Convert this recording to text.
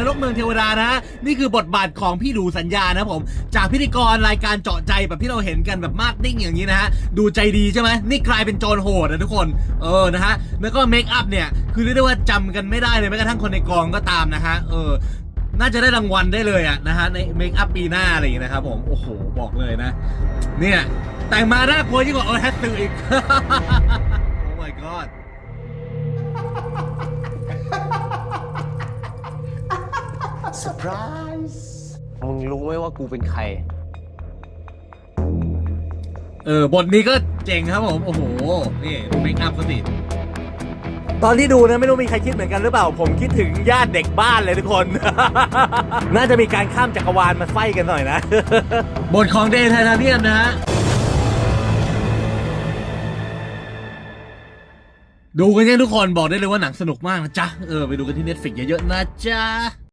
นรกเมืองเทวดานะ นี่คือบทบาทของพี่ดูสัญญานะผม จากพิธีกรรายการเจาะใจแบบที่เราเห็นกันแบบมากนิ่งอย่างนี้นะฮะ ดูใจดีใช่ไหมนี่กลายเป็นโจรโหดนะทุกคน เออนะฮะ แล้วก็เมคอัพเนี่ย คือเรียกได้ว่าจำกันไม่ได้เลยแม้กระทั่งคนในกองก็ตามนะฮะ เออ น่าจะได้รางวัลได้เลยอะนะฮะในเมคอัพปีหน้าอะไรอย่างนี้นะครับผม โอ้โห บอกเลยนะ เนี่ย แต่งมาน่ากลัวยิ่งกว่าเออแฮตตูอีก เซอร์ไพรส์มึงรู้ไหมว่ากูเป็นใคร เออบทนี้ก็เจ๋งครับผม โอ้โห นี่ดูเมคอัพเขาสิตอนที่ดูนะไม่รู้มีใครคิดเหมือนกันหรือเปล่า ผมคิดถึงญาติเด็กบ้านเลยทุกคน น่าจะมีการข้ามจักรวาลมาไฟกันหน่อยนะ บทของเดย์ไททาเนียมนะฮะ ดูกันยังทุกคนบอกได้เลยว่าหนังสนุกมากนะจ๊ะ เออไปดูกันที่ Netflix เยอะๆนะจ๊ะ